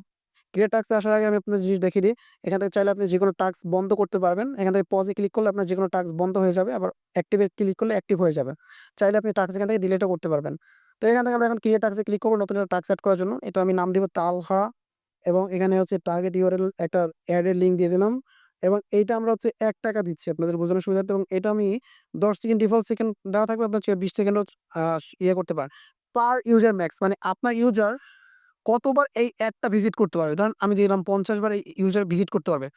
ক্রিয়েট টাস্কে আসার আগে আমি আপনাদের জিনিস দেখিয়ে দিই। এখান থেকে চাইলে আপনি যেকোনো টাস্ক বন্ধ করতে পারবেন। এখান থেকে পজ ক্লিক করলে আপনার যে কোনো টাস্ক বন্ধ হয়ে যাবে। আবার অ্যাক্টিভ ক্লিক করলে অ্যাক্টিভ হয়ে যাবে। চাইলে আপনি টাস্ক এখান থেকে ডিলিটও করতে পারবেন। তো এখান থেকে আমরা এখন ক্রিয়েট টাস্কে ক্লিক করব নতুন একটা টাস্ক এড করার জন্য। এটা আমি নাম দিব তালহা এবং এখানে হচ্ছে টার্গেট ইউআরএল একটা এর লিঙ্ক দিয়ে দিলাম এবং এইটা আমরা হচ্ছে এক টাকা দিচ্ছি আপনাদের বোঝানোর সুবিধার্থে এবং এটা আমি ১০ সেকেন্ড ডিফল্ট সেকেন্ড দেওয়া থাকবে, আপনার ২০ সেকেন্ডও ইয়ে করতে পারেন। পার ইউজার ম্যাক্স মানে আপনার ইউজার কতবার এই অ্যাডটা ভিজিট করতে পারবে। ধরেন আমি দিলাম ৫০ বার এই ইউজার ভিজিট করতে পারবে।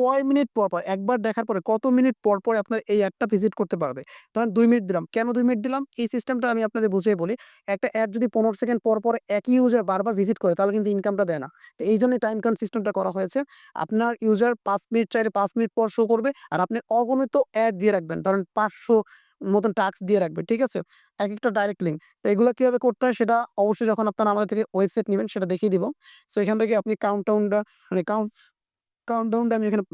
কয় মিনিট পর, পর একবার দেখার পরে কত মিনিট পর, পর আপনার এই অ্যাডটা ভিজিট করতে পারবে। ধরেন দুই মিনিট দিলাম। কেন দুই মিনিট দিলাম? এই সিস্টেমটা আমি আপনাদের বুঝিয়ে বলি। একটা অ্যাড যদি ১৫ সেকেন্ড পর, পর একই ইউজার বারবার ভিজিট করে তাহলে কিন্তু ইনকামটা দেয় না। তো এইজন্যই টাইম কাউন্ট সিস্টেমটা করা হয়েছে। আপনার ইউজার পাঁচ মিনিট চাইলে পাঁচ মিনিট পর শো করবে আর আপনি অগণিত অ্যাড দিয়ে রাখবেন। ধরেন ৫০০ মতন টাস্ক দিয়ে রাখবে ঠিক আছে? এক একটা ডাইরেক্ট লিঙ্ক। তো এগুলা কীভাবে করতে হয় সেটা অবশ্যই যখন আপনারা আমাদের থেকে ওয়েবসাইট নেবেন সেটা দেখিয়ে দিব। সো এখান থেকে আপনি কাউন্টডাউনটা মানে কাউন্ট কাউন্টডাউনটা আমি এখানে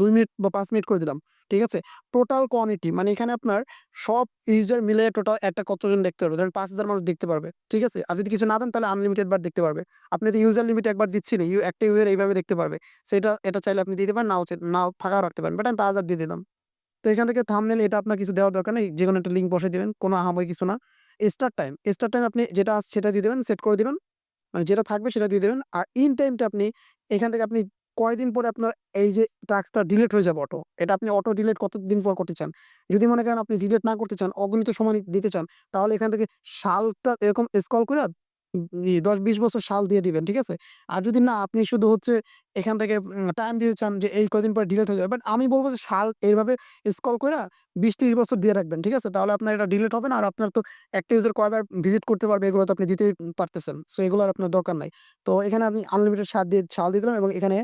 দুই মিনিট বা পাঁচ মিনিট করে দিলাম। ঠিক আছে? টোটাল কোয়ান্টিটি মানে এখানে আপনার সব ইউজার মিলে টোটাল একটা কতজন দেখতে পারবে। ধরেন ৫০০০ মানুষ দেখতে পারবে। ঠিক আছে? আর যদি কিছু না দেন তাহলে আনলিমিটেড বার দেখতে পারবে। আপনি তো ইউজার লিমিট একবার দিচ্ছি না। ইউ একটা ইউজার এইভাবে দেখতে পারবে। সেটা এটা চাইলে আপনি দিতে পারেন নাও নাও ফাঁকা রাখতে পারেন। বাট আমি ৫০০০ দিয়ে দিলাম। তো এখান থেকে থাম্বনেইল এটা আপনার কিছু দেওয়ার দরকার নেই। যে কোনো একটা লিঙ্ক বসায় দিবেন। কোনো আহামরি কিছু না। স্টার্ট টাইম, স্টার টাইম আপনি যেটা সেটা দিয়ে দেবেন সেট করে দিবেন। মানে যেটা থাকবে সেটা দিয়ে দিবেন। আর ইন টাইমটা আপনি এখান থেকে আপনি কয়দিন পরে আপনার এই যে টাস্কটা ডিলিট হয়ে যাবে অটো। এটা আপনি অটো ডিলিট কতদিন পর করতে চান। যদি মনে করেন আপনি ডিলিট না করতে চান, অগণিত সময় দিতে চান তাহলে এখান থেকে সালটা এরকম স্ক্রল করে দশ ১০-২০ বছর সাল দিয়ে দিবেন। ঠিক আছে? আর যদি না আপনি শুধু হচ্ছে এখান থেকে টাইম দিতে চান যে এই কয়দিন পরে ডিলেট হয়ে যাবে। বাট আমি বলব যে সাল এইভাবে স্ক্রল কইরা ২০-৩০ বছর দিয়ে রাখবেন। ঠিক আছে? তাহলে আপনার এটা ডিলেট হবে না। আর আপনার তো একটা ইউজার কয়বার ভিজিট করতে পারবে এগুলো তো আপনি দিতেই পারতেছেন। সো এগুলো আর আপনার দরকার নাই। তো এখানে আমি আনলিমিটেড সার দিয়ে সাল দিয়ে দিলাম এবং এখানে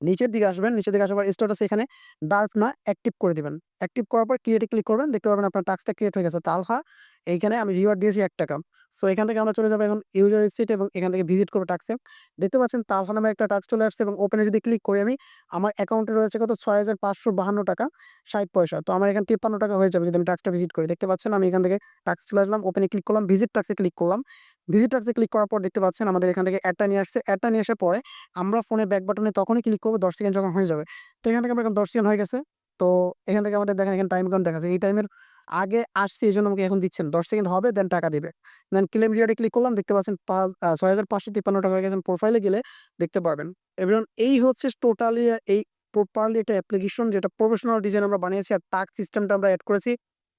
নিচের দিকে আসবেন। নিচের দিকে আসার পর স্ট্যাটাস এখানে ডার্ক না অ্যাক্টিভ করে দিবেন। অ্যাক্টিভ করার পর ক্রিয়েটে ক্লিক করবেন। দেখতে পারবেন আপনার টাস্কটা ক্রিয়েট হয়ে গেছে। তালহা এইখানে আমি রিওয়ার্ড দিয়েছি ৳১ সো এখান থেকে আমরা চলে যাব এখন ইউজার ওয়েবসাইট এবং এখান থেকে ভিজিট করব টাস্কে। দেখতে পাচ্ছেন তালহা নামে একটা টাক্স চলে আসছে এবং ওপেনে যদি ক্লিক করি আমি, আমার অ্যাকাউন্টে রয়েছে কত ৳৬৫৫২ ৬০ পয়সা। তো আমার এখানে ৳৫৩ হয়ে যাবে যদি আমি টাস্কটা ভিজিট করি। দেখতে পাচ্ছেন আমি এখান থেকে টাস্ক চলে আসলাম। ওপেনে ক্লিক করলাম। ভিজিট টাস্কে ক্লিক করলাম। ভিজিট ট্যাক্সে ক্লিক করার পর দেখতে পাচ্ছেন আমাদের এখান থেকে অ্যাডটা নিয়ে আসছে অ্যাডটা নিয়ে আসার পরে আমরা ফোনে ব্যাক বাটনে তখনই ক্লিক করব, দশ সেকেন্ড যখন হয়ে যাবে তো এখান থেকে আমার এখন দশ সেকেন্ড হয়ে গেছে তো এখান থেকে আমাদের দেখেন এখানে টাইম কাউন্ট দেখাচ্ছে এই টাইমের আগে আসছে এই জন্য আমাকে এখন দিচ্ছেন। দশ সেকেন্ড হবে, দেন টাকা দিবে। দেন ক্লেম রিয়ারে ক্লিক করলাম, দেখতে পাচ্ছেন পাঁচ ছয় হাজার পাঁচশো তিপ্পান্ন টাকা গেছেন প্রোফাইলে গেলে দেখতে পারবেন। এবং এই হচ্ছে টোটালি এই প্রপারলি একটা অ্যাপ্লিকেশন যেটা প্রফেশনাল ডিজাইন আমরা বানিয়েছি আর টাক সিস্টেমটা আমরা অ্যাড করেছি।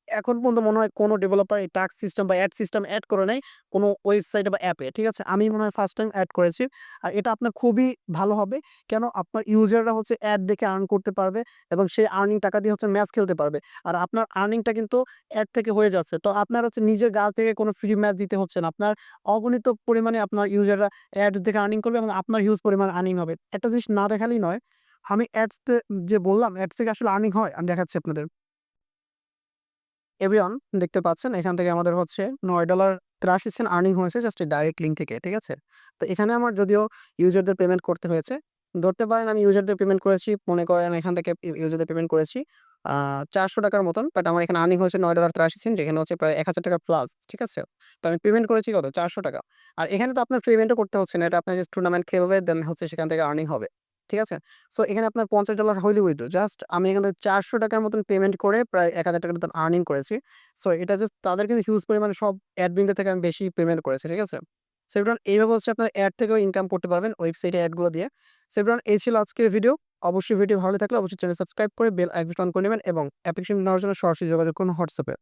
এখন পর্যন্ত মনে হয় কোনো ডেভেলপার এই টাস্ক সিস্টেম বা অ্যাড সিস্টেম অ্যাড করে নাই কোনো ওয়েবসাইটে বা অ্যাপে ঠিক আছে? আমি মনে হয় ফার্স্ট টাইম অ্যাড করেছি। আর এটা আপনার খুবই ভালো হবে। কেন? আপনার ইউজাররা হচ্ছে অ্যাড দেখে আর্ন করতে পারবে এবং সেই আর্নিং টাকা দিয়ে হচ্ছে ম্যাচ খেলতে পারবে। আর আপনার আর্নিংটা কিন্তু অ্যাড থেকে হয়ে যাচ্ছে। তো আপনার হচ্ছে নিজের গা থেকে কোনো ফ্রি ম্যাচ দিতে হচ্ছে না। আপনার অগণিত পরিমাণে আপনার ইউজাররা অ্যাডস দেখে আর্নিং করবে এবং আপনার হিউজ পরিমাণ আর্নিং হবে। একটা জিনিস না দেখালেই নয়, আমি অ্যাডস যে বললাম অ্যাডস থেকে আসলে আর্নিং হয়। আমি দেখাচ্ছি আপনাদের। এভরিওয়ান দেখতে পাচ্ছেন, এখান থেকে আমাদের হচ্ছে নয় ডলার তিরাশি সেন্ট আর্নিং হয়েছে জাস্ট ডাইরেক্ট লিঙ্ক থেকে, ঠিক আছে? তো এখানে আমার যদিও ইউজারদের পেমেন্ট করতে হয়েছে, ধরতে পারেন আমি ইউজারদের পেমেন্ট করেছি, মনে করেন এখান থেকে ইউজারদের পেমেন্ট করেছি চারশো টাকার মতন বাট আমার এখানে আর্নিং হয়েছে নয় ডলার তিরাশি সেন্ট যেখানে হচ্ছে প্রায় এক হাজার টাকা প্লাস ঠিক আছে? তো আমি পেমেন্ট করেছি কত? চারশো টাকা। আর এখানে তো আপনার পেমেন্টও করতে হচ্ছে না, এটা আপনার যে টুর্নামেন্ট খেলবে দেন হচ্ছে সেখান থেকে আর্নিং হবে। ঠিক আছে? সো এখানে আপনার পঞ্চাশ ডলার হইলে উইথড্র জাস্ট আমি এখানে চারশো টাকার মতন পেমেন্ট করে প্রায় এক হাজার টাকার মতন আর্নিং করেছি। সো এটা জাস্ট তাদের কিন্তু হিউজ পরিমাণে সব অ্যাডমিনদের থেকে আমি বেশি পেমেন্ট করেছি, ঠিক আছে? সেভরন এইভাবে হচ্ছে আপনার অ্যাড থেকেও ইনকাম করতে পারবেন ওয়েবসাইটে অ্যাডগুলো দিয়ে। সেভরন এই ছিল আজকের ভিডিও অবশ্যই ভিডিও ভালো থাকলে অবশ্যই চ্যানেল সাবস্ক্রাইব করে বেল আইকন অন করে নেবেন এবং অ্যাপ্লিকেশন নেওয়ার জন্য সরাসরি যোগাযোগ করুন হোয়াটসঅ্যাপে